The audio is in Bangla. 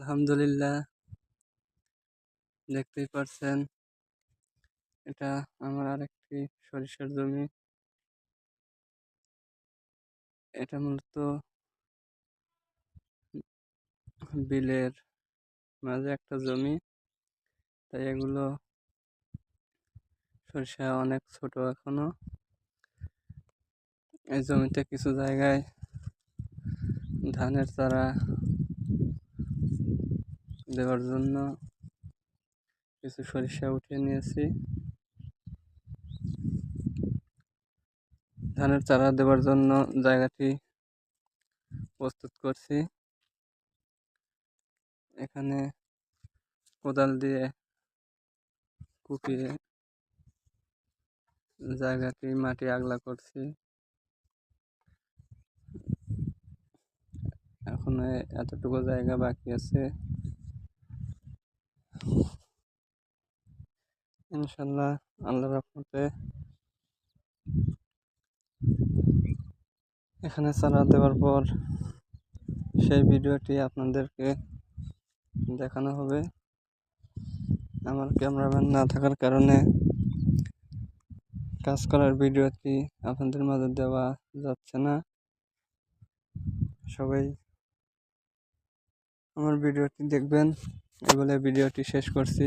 আলহামদুলিল্লাহ, দেখতেই পারছেন। এটা আমার আরেকটি সরিষার জমি। এটা মূলত বিলের মাঝে একটা জমি। তাই এগুলো সরিষা অনেক ছোট এখনও। এই জমিতে কিছু জায়গায় ধানের চারা দেওয়ার জন্য কিছু সরিষা উঠিয়ে নিয়েছি। ধানের চারা দেওয়ার জন্য জায়গাটি প্রস্তুত করছি। এখানে কোদাল দিয়ে কুপিয়ে জায়গাটি মাটি আগলা করছি। এখন এতটুকু জায়গা বাকি আছে। ইনশাল্লাহ আল্লাহ রহমতে। এখানে চারা দেওয়ার পর সেই ভিডিওটি আপনাদেরকে দেখানো হবে। আমার ক্যামেরাম্যান না থাকার কারণে কাজ করার ভিডিওটি আপনাদের মাঝে দেওয়া যাচ্ছে না। সবাই আমার ভিডিওটি দেখবেন। এই বলে ভিডিওটি শেষ করছি।